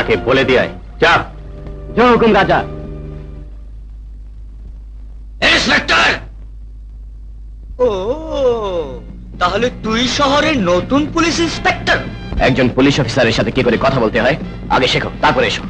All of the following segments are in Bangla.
তাকে বলে দিয়ে। যা। জয় হুকুম রাজা। ইন্সপেক্টর! ও তাহলে তুই শহরের নতুন পুলিশ ইন্সপেক্টর? একজন পুলিশ অফিসারের সাথে কি করে কথা বলতে হয়? আগে শেখো তারপরে এসো।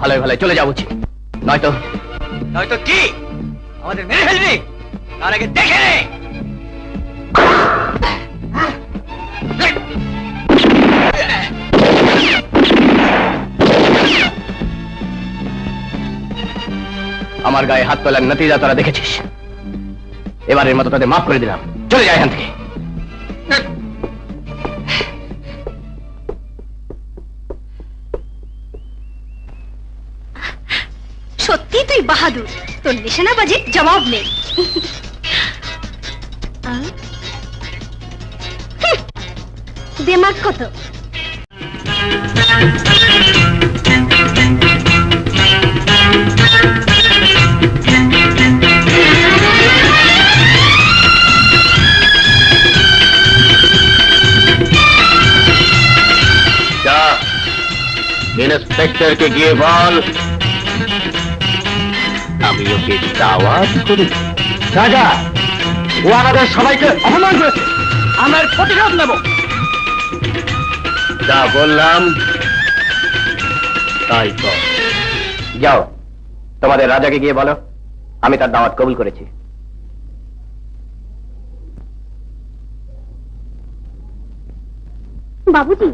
ভালোই ভালোই চলে যাব নয়তো নয়তো কি? আমাদের মেরে ফেলবি? তার আগে দেখে নে। আমার গায়ে হাত তোলার নতিজা তোরা দেখেছিস? এবারের মতো তাদের মাফ করে দিলাম। চলে যায় এখান থেকে। সত্যি তুই বাহাদুর। তোর নিশানাবাজির জবাব নেই। দেমাগ কত? ইন্সপেক্টরকে গিয়ে বল। আমি ওকে দাওয়াত করি। রাজা ও আমাদের সবাইকে অপমান করেছে। আমার প্রতিশোধ নেব। যা বললাম তাই যাও তোমাদের রাজাকে গিয়ে বলো আমি তার দাওয়াত কবুল করেছি। বাবুজি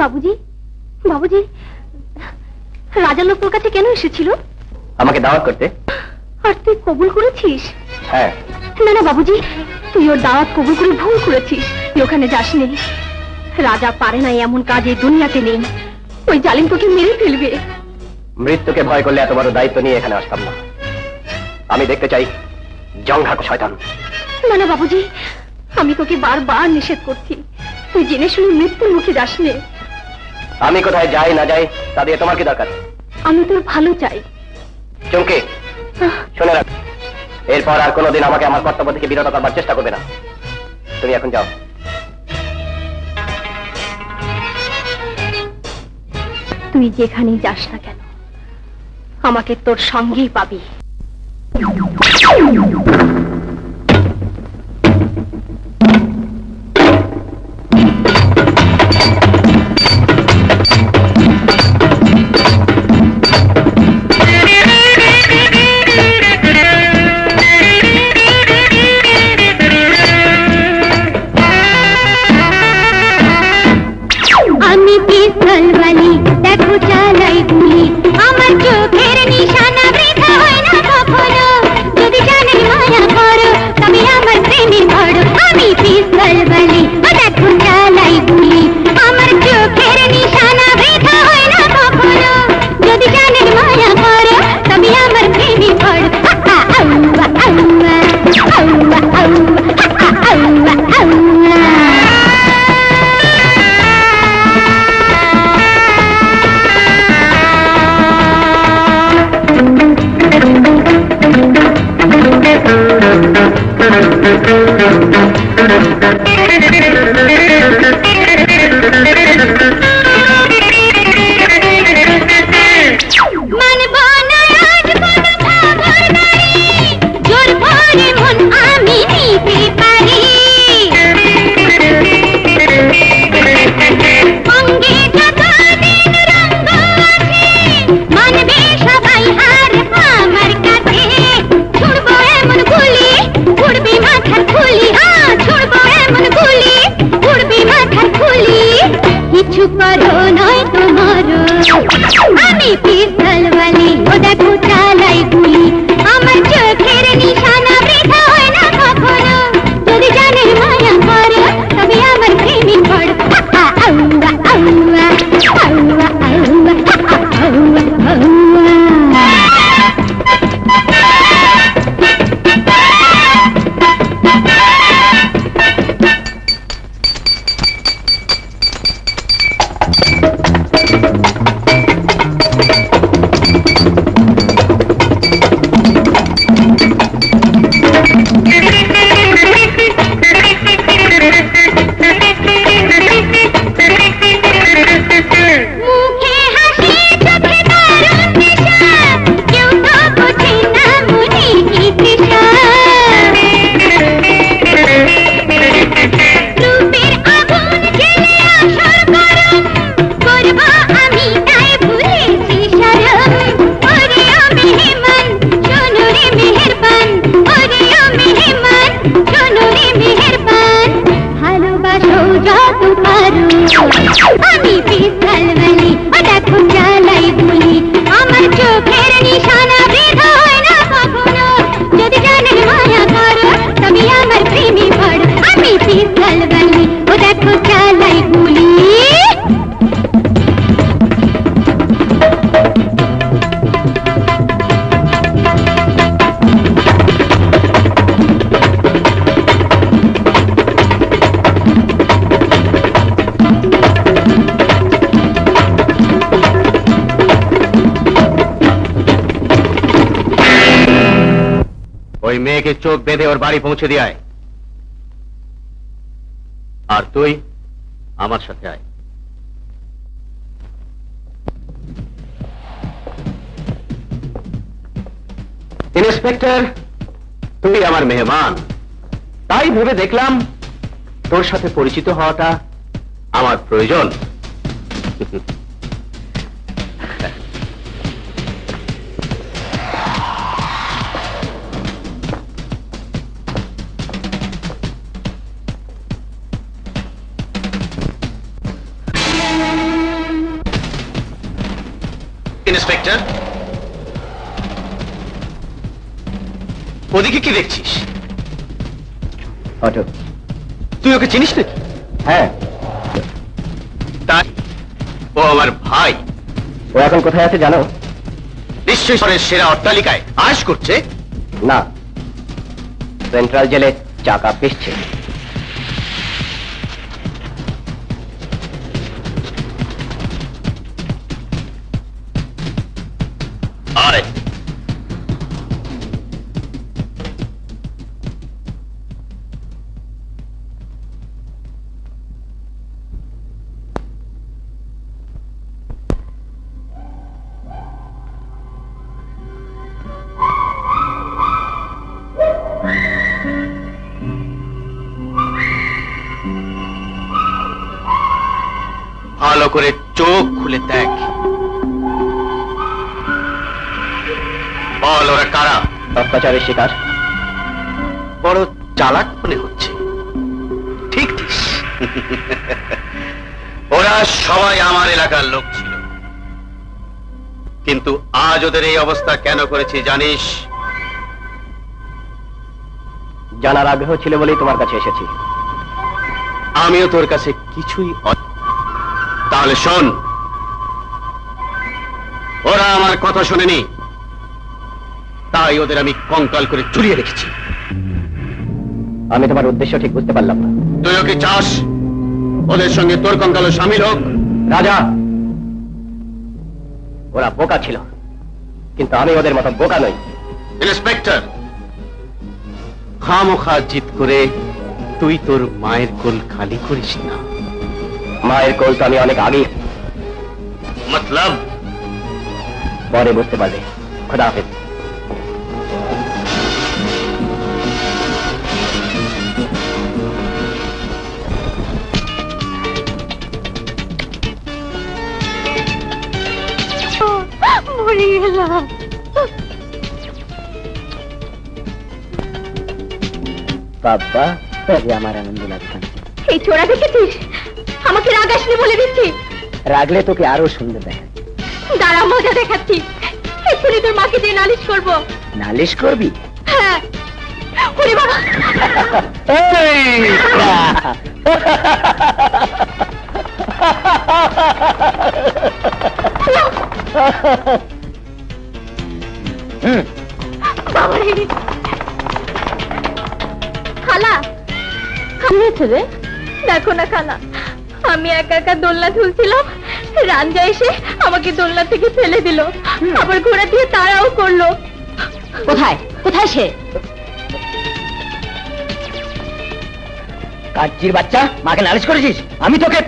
বাবুজি বাবুজি রাজা লোক তোর কাছে কেন এসেছিল? আমাকে দাওয়াত করতে। আর তুই কবুল করেছিস? হ্যাঁ। না না বাবুজি তুই ওর দাওয়াত কবুল করে ভুল করেছিস। তুই ওখানে যাসনি রাজা পারে না এমন কাজ এই দুনিয়াতে নেই। ওই জালিম তোকে মেরে ফেলবে। মৃত্যুকে ভয় করলে এত বড় দায়িত্ব নিয়ে এখানে আসতাম না। আমি দেখতে চাই জংঘাক শয়তান। না না বাবুজি আমি তোকে বারবার নিষেধ করছি। তুই জেনে শুনে মৃত্যুর মুখে যাসনি আমি কোথায় যাই না যাই তা দিয়ে তোমার কি দরকার? আমি তোর ভালো চাই। চমকে শুনে এরপর আর কোনোদিন আমাকে আমার কর্তব্য থেকে বিরত করবার চেষ্টা করবে না। তুমি এখন যাও। তুই যেখানেই যাস না কেন, আমাকে তোর সঙ্গেই পাবি। ఆ মেয়েকে চোখ বেঁধে ওর বাড়ি পৌঁছে দিয়ে আয়। আর তুই আমার সাথে আয়। ইন্সপেক্টর, তুই আমার মেহমান। তাই ভেবে দেখলাম তোর সাথে পরিচিত হওয়াটা আমার প্রয়োজন। ওদিকে কি দেখছিস? অটো। তুই ওকে চিনিস নাকি? হ্যাঁ। তাই? ও আমার ভাই। ও এখন কোথায় আছে জানো? বিশ্বেশ্বরের সেরা অট্টালিকায় আশ করছে। না। সেন্ট্রাল জেলে চাকা পিসছে। করে চোখ খুলে দেখ। বল ওরা কারা? অত্যাচারের শিকার। বড় চালাক মনে হচ্ছে। ঠিক ঠিক। ওরা সবাই আমার এলাকার লোক ছিল। কিন্তু আজ ওদের এই অবস্থা কেন করেছি জানিস? জানার আগ্রহ ছিল বলেই তোমার কাছে এসেছি। আমিও তোর কাছে কিছুই তাহলে শোন। ওরা আমার কথা শোনেনি। তাই ওদের আমি কঙ্কাল করে চুরিয়ে রেখেছি। আমি তোমার উদ্দেশ্য ঠিক বুঝতে পারলাম না। তুই ওকে চাস? ওদের সঙ্গে তোর কঙ্কালও সামিল হোক। রাজা ওরা বোকা ছিল। কিন্তু আমি ওদের মতো বোকা নই। ইন্সপেক্টর খামোখা জিত করে তুই তোর মায়ের কোল খালি করিস না। মায়ের কোল তো আমি অনেক আগে মতলব পরে বুঝতে পারবে খোদা হাফেজ মরে গেলাম বাবা আমার আনন্দ লাগছে এই চোরা দেখেছিস আমাকে রাগ আসলে বলে দিচ্ছি। রাগলে তোকে আরও সুন্দর দেখে দাঁড়া মজা দেখাচ্ছি। এক্ষুনি তোর মাকে দিয়ে নালিশ করব। নালিশ করবি? হ্যাঁ। ওরে বাবা। হুম। বাবারে খালা। খামিয়েছে রে? দেখো না খালা। আমি একা একা দোলনা ঝুলছিলাম। রানজা এসে আমাকে দোলনা থেকে ফেলে দিল। আবার ঘোড়া দিয়ে তারাও করল। কোথায়? কোথায় সে? কাজির বাচ্চা মাকে নালিশ করেছিস? আমি তোকে